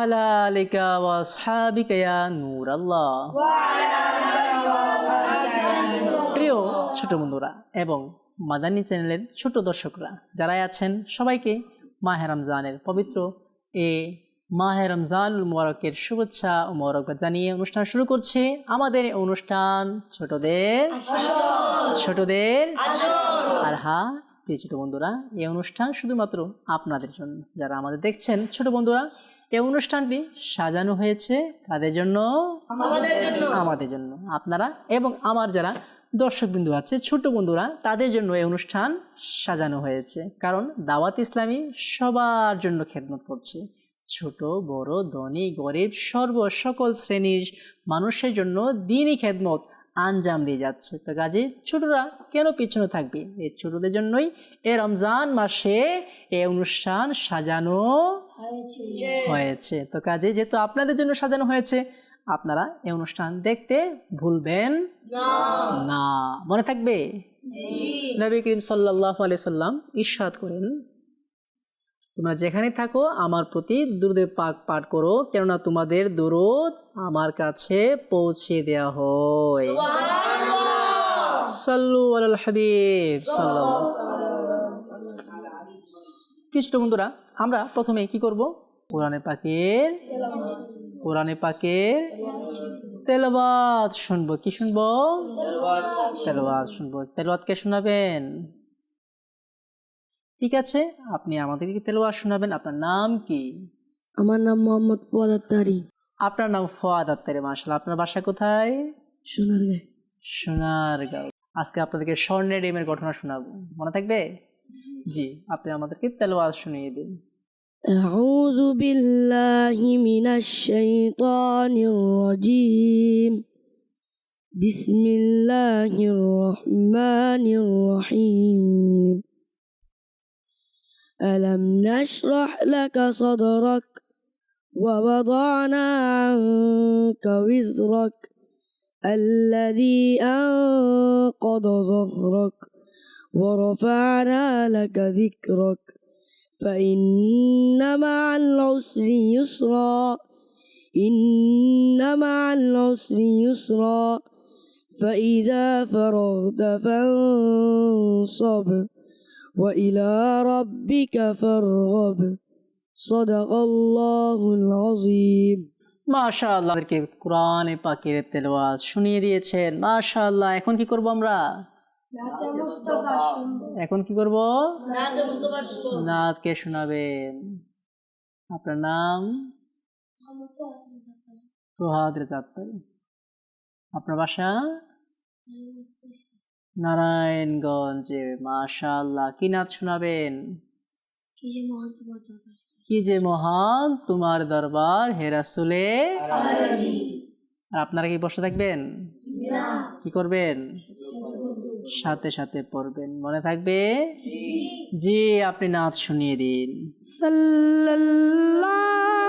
وعلى آلك وأصحابك يا نور الله প্রিয় ছোট বন্ধুরা এবং মাদানী চ্যানেলের ছোট দর্শকরা যারা আছেন সবাইকে মাহে রমজানের পবিত্র এ মাহে রমজান মোবারকের শুভেচ্ছা ও মোবারকবাদ জানিয়ে অনুষ্ঠান শুরু করছে আমাদের এই অনুষ্ঠান ছোটদের ছোটদের আর হ্যাঁ প্রিয় ছোট বন্ধুরা এই অনুষ্ঠান শুধুমাত্র আপনাদের জন্য যারা আমাদের দেখছেন ছোট বন্ধুরা এই অনুষ্ঠানটি সাজানো হয়েছে কাদের জন্য? আমাদের জন্য। আপনারা এবং আমার যারা দর্শক দর্শকবিন্দু আছে ছোট বন্ধুরা তাদের জন্য এই অনুষ্ঠান সাজানো হয়েছে। কারণ দাওয়াত ইসলামী সবার জন্য খেদমত করছে। ছোট বড় ধনী গরিব সর্ব সকল শ্রেণির মানুষের জন্য দিনই খেদমত আঞ্জাম দিয়ে যাচ্ছে। তো কাজে ছোটরা কেন পিছনে থাকবে? এই ছোটদের জন্যই এ রমজান মাসে এই অনুষ্ঠান সাজানো হয়েছে। তো কাজে যেহেতু আপনাদের জন্য সাজানো হয়েছে আপনারা এই অনুষ্ঠান দেখতে ভুলবেন না। মনে থাকবে? নবী করিম সাল্লাহ সাল্লাম ঈর্ষাদ করেন তোমরা যেখানে থাকো আমার প্রতি দুরুদে পাক পাঠ করো কেননা তোমাদের দুরুদ আমার কাছে পৌঁছে দেয়া হয়। সাল্লু আল হাবিব সাল্লাল্লাহু কৃষ্ণ বন্ধুরা আমরা প্রথমে কি করব? কোরআনে পাকের কোরআনে পাকের তেলবাদ শুনব। কি শুনব? তেলবাদ শুনব। তেলবাদ কে শোনাবেন? ঠিক আছে আপনি আমাদেরকে তেলবাদ শোনাবেন? আপনার নাম কি? আমার নাম মোহাম্মদ ফুয়াদ আত্তারি। আপনার নাম ফোয়াদ আত্তারে মার্শাল আপনার বাসা কোথায়? সোনার গায়ে সোনারগাঁও। আজকে আপনাদেরকে স্বর্ণের ডেমের ঘটনা শোনাবো। মনে থাকবে? জি আপনি আমাদেরকে তেলবাদ শুনিয়ে দিন। أعوذ بالله من الشيطان الرجيم. بسم الله الرحمن الرحيم. ألم نشرح لك صدرك ووضعنا عنك وزرك الذي أنقض ظهرك ورفعنا لك ذكرك فإن مع العسر يسرا إن مع العسر يسرا فإذا فرغت فانصب وإلى ربك فارغب صدق الله العظيم মাশাআল্লাহ আমাদেরকে কোরআনে পাকের তেলাওয়াত শুনিয়ে দিয়েছেন মাশাআল্লাহ এখন কি করব আমরা এখন কি করব? নাথকে শোনাবেন আপনার নাম? তোহাদ রেজাত্তারি আপনার বাসা? নারায়ণগঞ্জে। মাশাআল্লাহ। কি নাথ শোনাবেন? কি যে মহান তোমার দরবার। হেরাসুলে আর আপনারা কি বসে থাকবেন? কি করবেন? সাথে সাথে পড়বেন। মনে থাকবে? জি। আপনি নাচ শুনিয়ে দিন। সাল্লাল্লাহ।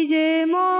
कीजे मोहन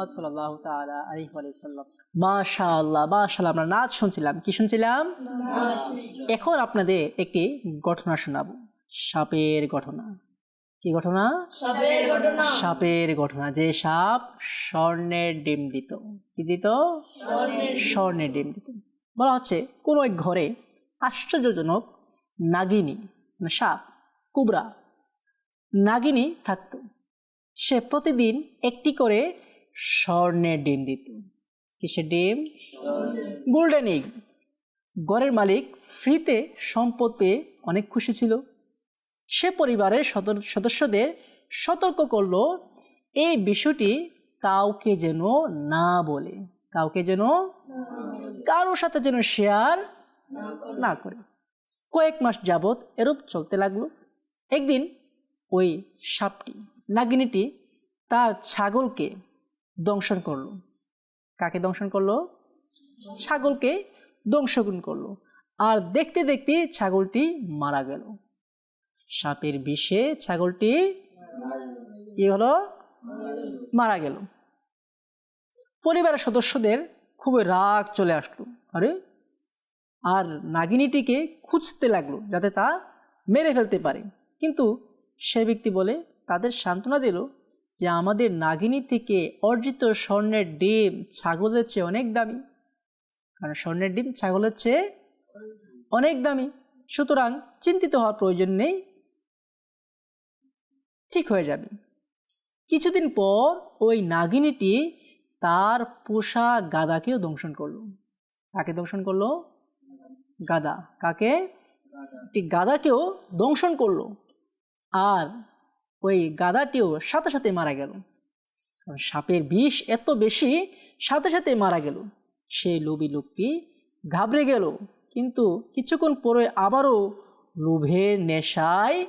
মুহাম্মদ সাল্লাম। মাশাআল্লাহ মাশাআল্লাহ আমরা নাচ শুনছিলাম। কি শুনছিলাম? এখন আপনাদের একটি ঘটনা শোনাবো। সাপের ঘটনা। কি ঘটনা? সাপের ঘটনা। যে সাপ স্বর্ণের ডিম দিত। কি দিত? স্বর্ণের ডিম দিত। বলা হচ্ছে কোনো এক ঘরে আশ্চর্যজনক নাগিনী মানে সাপ কুবরা নাগিনী থাকতো। সে প্রতিদিন একটি করে স্বর্ণের ডিম দিত। কিসের ডিম? গোল্ডেন এগ ঘরের মালিক ফ্রিতে সম্পদ পেয়ে অনেক খুশি ছিল। সে পরিবারের সদস্যদের সতর্ক করল, এই বিষয়টি কাউকে যেন না বলে। কাউকে যেন কারোর সাথে যেন শেয়ার না করে। কয়েক মাস যাবৎ এরূপ চলতে লাগল। একদিন ওই সাপটি, নাগিনীটি তার ছাগলকে দংশন করল। কাকে দংশন করল? ছাগলকে দংশন করল। আর দেখতে দেখতে ছাগলটি মারা গেল। সাপের বিষে ছাগলটি কি হলো? মারা গেল। পরিবারের সদস্যদের খুবই রাগ চলে আসলো। আরে! আর নাগিনীটিকে খুঁজতে লাগল যাতে তা মেরে ফেলতে পারে। কিন্তু সে ব্যক্তি বলে তাদের সান্ত্বনা দিল যে আমাদের নাগিনী থেকে অর্জিত স্বর্ণের ডিম ছাগলের চেয়ে অনেক দামি। কারণ স্বর্ণের ডিম ছাগলের চেয়ে অনেক দামি। সুতরাং চিন্তিত হওয়ার প্রয়োজন নেই। ঠিক হয়ে যাবে। কিছুদিন পর ওই নাগিনীটি তার পোষা গাদাকেও দংশন করল। কাকে দংশন করল? গাদা। কাকে? একটি গাদাকেও দংশন করল। আর ওই গাদাটিও সাথে সাথে মারা গেল। সাপের বিষ এত বেশি, সাথে সাথে মারা গেল। সেই লোভী লোকটি ঘাবড়ে গেল, কিন্তু কিছুক্ষণ পরে আবারও লোভের নেশায়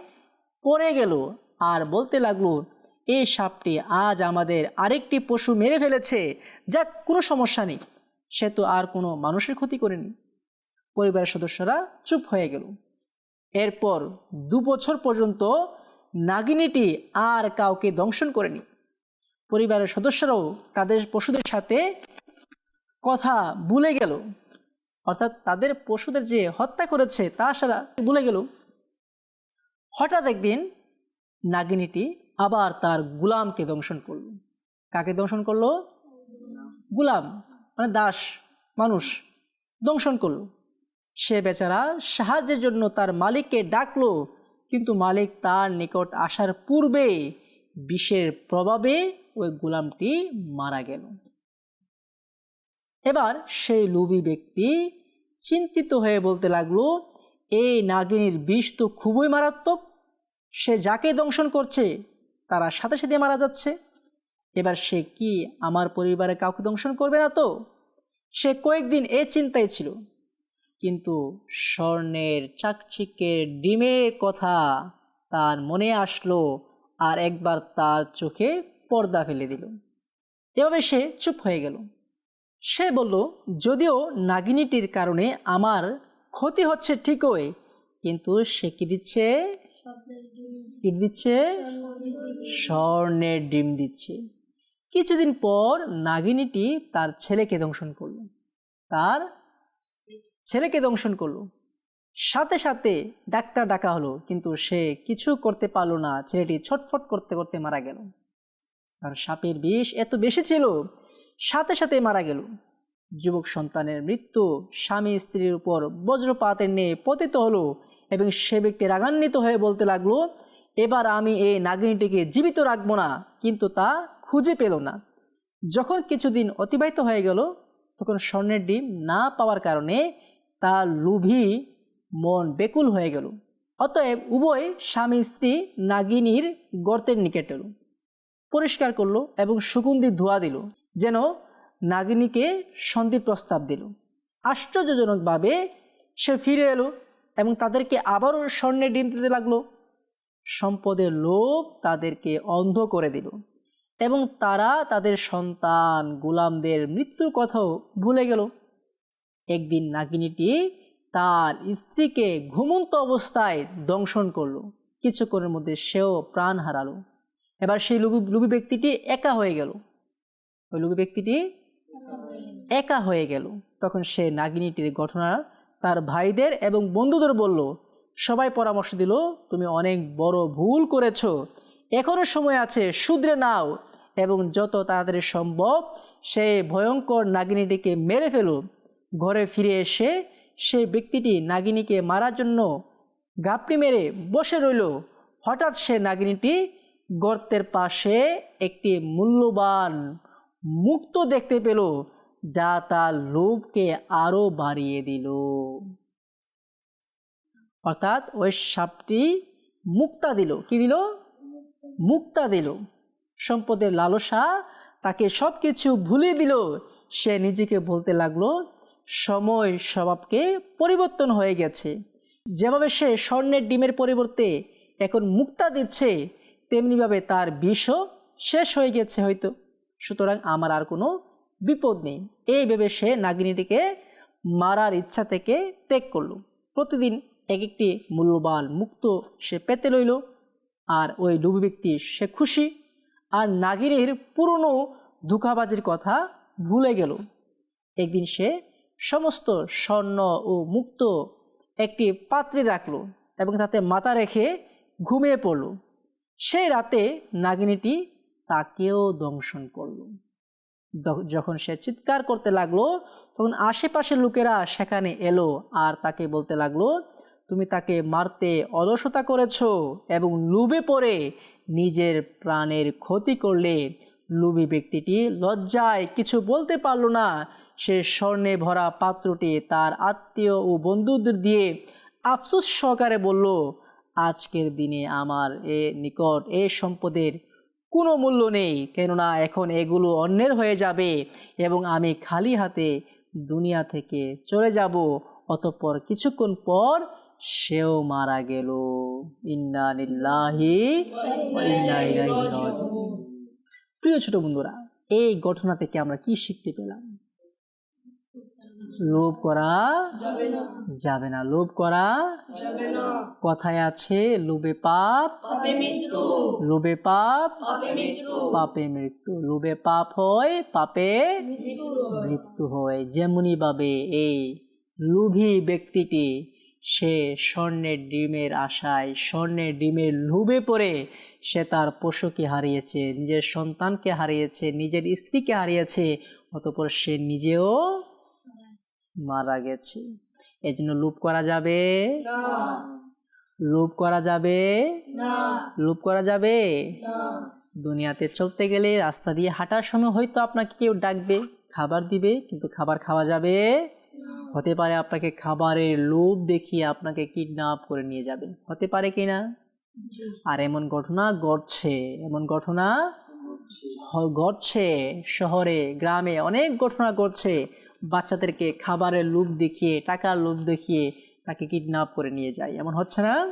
পড়ে গেল আর বলতে লাগল, এই সাপটি আজ আমাদের আরেকটি পশু মেরে ফেলেছে, যাক কোনো সমস্যা নেই। সে তো আর কোনো মানুষের ক্ষতি করেনি। পরিবারের সদস্যরা চুপ হয়ে গেল। এরপর দু বছর পর্যন্ত নাগিনীটি আর কাউকে দংশন করেনি। পরিবারের সদস্যরাও তাদের পশুদের সাথে কথা ভুলে গেল। অর্থাৎ তাদের পশুদের যে হত্যা করেছে তা সারা ভুলে গেল। হঠাৎ একদিন নাগিনীটি আবার তার গুলামকে দংশন করল। কাকে দংশন করল? গুলাম মানে দাস, মানুষ, দংশন করল। সে বেচারা সাহায্যের জন্য তার মালিককে ডাকলো কিন্তু মালিক তার নিকট আসার পূর্বে বিষের প্রভাবে ওই গোলামটি মারা গেল। এবার সেই লোভী ব্যক্তি চিন্তিত হয়ে বলতে লাগল, এই নাগিনীর বিষ তো খুবই মারাত্মক। সে যাকে দংশন করছে, তারা সাথে সাথে মারা যাচ্ছে। এবার সে কি আমার পরিবারে কাউকে দংশন করবে না তো? সে কয়েকদিন এ চিন্তায় ছিল। কিন্তু স্বর্ণের চাকচিকের ডিমের কথা তার মনে আসলো আর একবার তার চোখে পর্দা ফেলে দিল। এভাবে সে চুপ হয়ে গেল। সে বলল, যদিও নাগিনীটির কারণে আমার ক্ষতি হচ্ছে ঠিকই, কিন্তু সে কি দিচ্ছে? কি দিচ্ছে? স্বর্ণের ডিম দিচ্ছে। কিছুদিন পর নাগিনীটি তার ছেলেকে দংশন করল। তার ছেলেকে দংশন করল। সাথে সাথে ডাক্তার ডাকা হলো, কিন্তু সে কিছু করতে পারল না। ছেলেটি ছটফট করতে করতে মারা গেল। আর সাপের বিষ এত বেশি ছিল, সাথে সাথে মারা গেল। যুবক সন্তানের মৃত্যু, স্বামী স্ত্রীর উপর বজ্রপাতের নিয়ে পতিত হলো এবং সে ব্যক্তি রাগান্বিত হয়ে বলতে লাগল, এবার আমি এই নাগিনীটিকে জীবিত রাখব না, কিন্তু তা খুঁজে পেল না। যখন কিছুদিন অতিবাহিত হয়ে গেল, তখন স্বর্ণের ডিম না পাওয়ার কারণে তার লোভী মন বেকুল হয়ে গেল। অতএব উভয় স্বামী স্ত্রী নাগিনীর গর্তের নিকট এলো। পরিষ্কার করল এবং সুগন্ধি ধোয়া দিল, যেন নাগিনীকে সন্ধি প্রস্তাব দিল। আশ্চর্যজনকভাবে সে ফিরে এলো এবং তাদেরকে আবারও স্বর্ণের ডিম দিতে লাগল। সম্পদের লোভ তাদেরকে অন্ধ করে দিল এবং তারা তাদের সন্তান গোলামদের মৃত্যুর কথাও ভুলে গেল। একদিন নাগিনীটি তার স্ত্রীকে ঘুমন্ত অবস্থায় দংশন করল। কিছুক্ষণের মধ্যে সেও প্রাণ হারালো। এবার সেই লুবি লুবি ব্যক্তিটি একা হয়ে গেল। ওই লুবি ব্যক্তিটি একা হয়ে গেল। তখন সে নাগিনীটির ঘটনা তার ভাইদের এবং বন্ধুদের বলল, সবাই পরামর্শ দিল, তুমি অনেক বড় ভুল করেছ। এখনও সময় আছে, শুধরে নাও। এবং যত তাড়াতাড়ি সম্ভব সেই ভয়ঙ্কর নাগিনীটিকে মেরে ফেলো ঘরে ফিরে এসে সেই ব্যক্তিটি নাগিনীকে মারার জন্য গাপটি মেরে বসে রইল। হঠাৎ সে নাগিনীটি গর্তের পাশে একটি মূল্যবান মুক্ত দেখতে পেল, যা তার লোভকে আরও বাড়িয়ে দিল। অর্থাৎ ওই সাপটি মুক্তা দিল। কি দিল? মুক্তা দিল। সম্পদের লালসা তাকে সব কিছু ভুলিয়ে দিল। সে নিজেকে বলতে লাগল সময় স্বভাবকে পরিবর্তন হয়ে গেছে। যেভাবে সে স্বর্ণের ডিমের পরিবর্তে এখন মুক্তা দিচ্ছে, তেমনিভাবে তার বিষও শেষ হয়ে গেছে হয়তো। সুতরাং আমার আর কোনো বিপদ নেই। এই ভেবে সে নাগিনীটিকে মারার ইচ্ছা থেকে ত্যাগ করল। প্রতিদিন এক একটি মূল্যবান মুক্ত সে পেতে রইল আর ওই লোভী ব্যক্তি সে খুশি, আর নাগিনীর পুরনো ধোকাবাজির কথা ভুলে গেল। একদিন সে সমস্ত স্বর্ণ ও মুক্ত একটি পাত্রে রাখল এবং তাতে মাথা রেখে ঘুমিয়ে পড়ল। সেই রাতে নাগিনীটি তাকেও দংশন করল। যখন সে চিৎকার করতে লাগল, তখন আশেপাশের লোকেরা সেখানে এলো আর তাকে বলতে লাগল, তুমি তাকে মারতে অলসতা করেছ এবং লুবে পড়ে নিজের প্রাণের ক্ষতি করলে লুবি ব্যক্তিটি লজ্জায় কিছু বলতে পারল না সে স্বর্ণে ভরা পাত্রটি তার আত্মীয় ও বন্ধুদের দিয়ে আফসোস সহকারে বলল, আজকের দিনে আমার এ নিকট এ সম্পদের কোনো মূল্য নেই, কেননা এখন এগুলো অন্যের হয়ে যাবে এবং আমি খালি হাতে দুনিয়া থেকে চলে যাব, অতঃপর কিছুক্ষণ পর সেও মারা গেল। প্রিয় ছোট বন্ধুরা, এই ঘটনা থেকে আমরা কি শিখতে পেলাম লোভ করা যাবে না। লোভ করা কথায় আছে লোভে পাপ। লোভে পাপ। পাপে মৃত্যু। লোভে পাপ হয় পাপে মৃত্যু হয়। যেমনি ভাবে এই লোভী ব্যক্তিটি সে স্বর্ণের ডিমের আশায় স্বর্ণের ডিমের লোভে পড়ে সে তার পশুকে হারিয়েছে নিজের সন্তানকে হারিয়েছে নিজের স্ত্রীকে হারিয়েছে অতপর সে নিজেও মারা গেছে। এই জন্য লোভ করা যাবে? লোভ করা যাবে? লোভ করা যাবে? দুনিয়াতে চলতে গেলে রাস্তা দিয়ে হাঁটার সময় হয়তো আপনাকে কেউ ডাকবে খাবার দিবে কিন্তু খাবার খাওয়া যাবে? হতে পারে আপনাকে খাবারের লোভ দেখিয়ে আপনাকে কিডন্যাপ করে নিয়ে যাবে হতে পারে কি না? আর এমন ঘটনা ঘটছে এমন ঘটনা ঘটছে শহরে গ্রামে অনেক ঘটনা ঘটছে। বাচ্চাদেরকে খাবারের লোভ দেখিয়ে টাকার লোভ দেখিয়ে তাকে কিডন্যাপ করে নিয়ে যায়। এমন হচ্ছে না?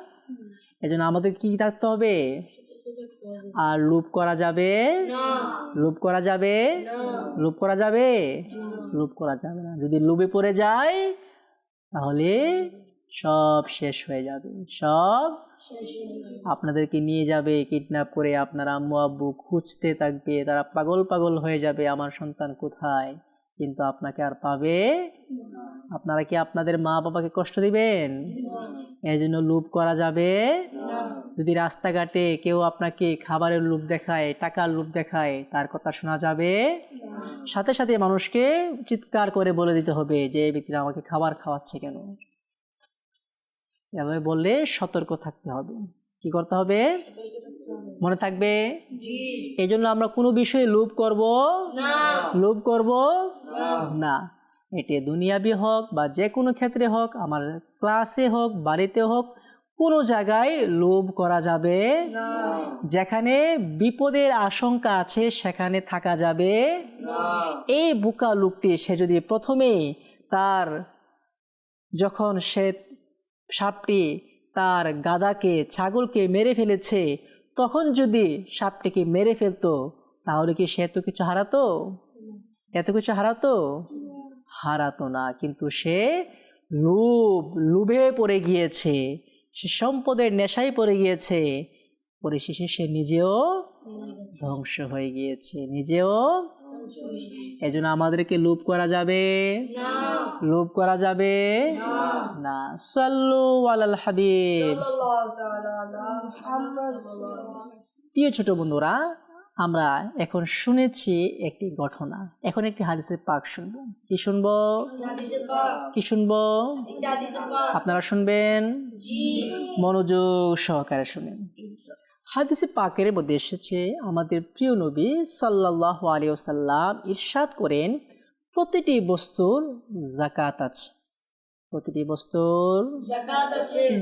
এজন্য আমাদের কি থাকতে হবে? আর লোভ করা যাবে? লোভ করা যাবে? লোভ করা যাবে? লোভ করা যাবে না। যদি লোভে পড়ে যায় তাহলে সব শেষ হয়ে যাবে। সব আপনাদেরকে নিয়ে যাবে কিডন্যাপ করে আপনার আম্মু আব্বু খুঁজতে থাকবে। তারা পাগল পাগল হয়ে যাবে। আমার সন্তান কোথায়? কিন্তু আপনাকে আর পাবে আপনারা কি আপনাদের মা বাবাকে কষ্ট দিবেন? এই জন্য লোভ করা যাবে? যদি রাস্তাঘাটে কেউ আপনাকে খাবারের লোভ দেখায় টাকার লোভ দেখায় তার কথা শোনা যাবে? সাথে সাথে মানুষকে চিৎকার করে বলে দিতে হবে যে এই ব্যক্তিরা আমাকে খাবার খাওয়াচ্ছে কেন? এভাবে বললে সতর্ক থাকতে হবে। কি করতে হবে? মনে থাকবে? এই জন্য আমরা কোনো বিষয়ে লোভ করব? লোভ করব? না। এটি দুনিয়াবি হোক বা যে কোনো ক্ষেত্রে হোক আমার ক্লাসে হোক বাড়িতে হোক কোনো জায়গায় লোভ করা যাবে যেখানে বিপদের আশঙ্কা আছে সেখানে থাকা যাবে এই বুকা লোকটি সে যদি প্রথমে তার যখন সে সাপটি তার গাদাকে ছাগলকে মেরে ফেলেছে তখন যদি সাপটিকে মেরে ফেলতো তাহলে কি সে তো কিছু হারাতো? এত কিছু হারাতো? হারাতো না, কিন্তু সে লোভ, লোভে পড়ে গিয়েছে। সে সম্পদের নেশায় পড়ে গিয়েছে। পরিশেষে সে নিজেও ধ্বংস হয়ে গিয়েছে। নিজেও এজন্য আমাদেরকে লোভ করা যাবে? লোভ করা যাবে? না। সাল্লু আলাল হাবিব। প্রিয় ছোট বন্ধুরা আমরা এখন শুনেছি একটি ঘটনা। এখন একটি হাদিসের পাক শুনব। কি শুনব? কি শুনব? আপনারা শুনবেন? মনোযোগ সহকারে শুনেন। হাদিসে পাকের মধ্যে এসেছে আমাদের প্রিয় নবী সাল্লাহ আলিয়াল্লাম ইরশাদ করেন প্রতিটি বস্তুর জাকাত আছে। প্রতিটি বস্তুর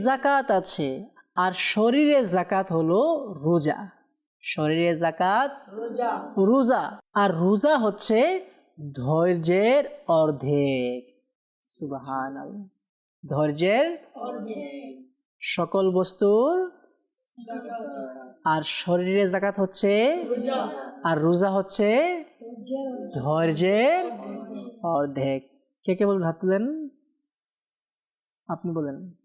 জাকাত আছে। আর শরীরে জাকাত হলো রোজা। শরীরে জাকাত রোজা। আর রোজা হচ্ছে ধৈর্যের অর্ধেক। সুবাহান ধৈর্যের সকল বস্তুর আর শরীরে জাকাত হচ্ছে আর রোজা হচ্ছে ধৈর্যের অর্ধেক। কে কে বলবেন হাত তুলেন? আপনি বলেন।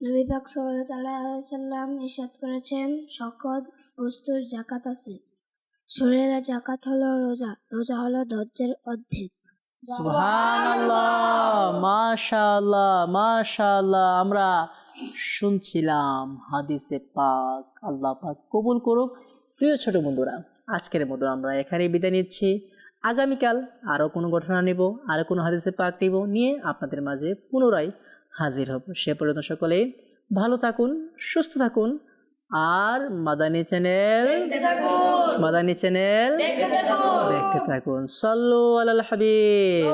নবী পাক সাল্লাম নিষেধ করেছেন সকল বস্তুর জাকাত আছে। শরীরের জাকাত হলো রোজা রোজা হলো ধৈর্যের অর্ধেক। সুবহানাল্লাহ, মাশাআল্লাহ মাশাআল্লাহ, আমরা শুনছিলাম হাদিসে পাক, আল্লাহ পাক কবুল করুক। প্রিয় ছোট বন্ধুরা, আজকের মতো আমরা এখানেই বিদায় নিচ্ছি। আগামীকাল আরও কোনো ঘটনা নেব, আরও কোনো হাদিসে পাক নিব, নিয়ে আপনাদের মাঝে পুনরায় হাজির হব। সে পর্যন্ত সকলে ভালো থাকুন সুস্থ থাকুন। আর মাদানি চ্যানেল মাদানি চ্যানেল দেখতে থাকুন। সাল্লু আলাল হাবিব।